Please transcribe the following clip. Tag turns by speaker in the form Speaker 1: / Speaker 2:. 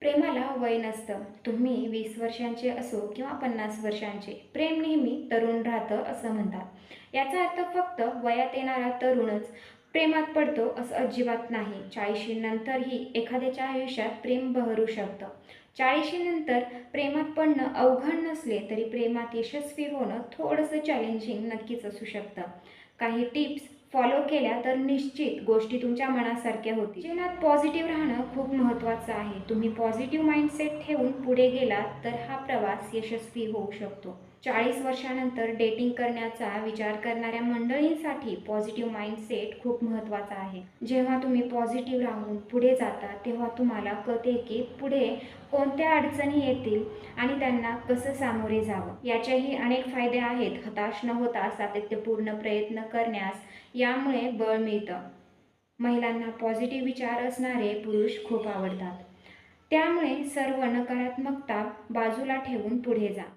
Speaker 1: प्रेमाला वय नसतं. तुम्ही वीस वर्षांचे असो किंवा पन्नास वर्षांचे. प्रेम नेहमी तरुण राहतं असं म्हणतात. याचा अर्थ फक्त वयात येणारा तरुणच प्रेमात पडतो असं अजिबात नाही. चाळीशीनंतरही एखाद्याच्या आयुष्यात प्रेम बहरू शकतं. चाळीशीनंतर प्रेमात पडणं अवघड नसले तरी प्रेमात यशस्वी होणं थोडंसं चॅलेंजिंग नक्कीच असू शकतं. काही टिप्स फॉलो केल्या तर निश्चित गोष्टी तुमच्या मनासारख्या होतील. जीवनात पॉझिटिव्ह राहणं खूप महत्त्वाचं आहे. तुम्ही पॉझिटिव्ह माइंडसेट ठेवून पुढे गेलात तर हा प्रवास यशस्वी होऊ शकतो. चाळीस वर्षानंतर डेटिंग करण्याचा विचार करणाऱ्या मंडळींसाठी पॉझिटिव्ह माइंडसेट खूप महत्त्वाचा आहे. जेव्हा तुम्ही पॉझिटिव्ह राहून पुढे जाता तेव्हा तुम्हाला कळते की पुढे कोणत्या अडचणी येतील आणि त्यांना कसं सामोरे जावं. याचेही अनेक फायदे आहेत. हताश न होता सातत्यपूर्ण प्रयत्न करण्यास यामुळे बळ मिळतं. महिलांना पॉझिटिव्ह विचार असणारे पुरुष खूप आवडतात. त्यामुळे सर्व नकारात्मकता बाजूला ठेवून पुढे जा.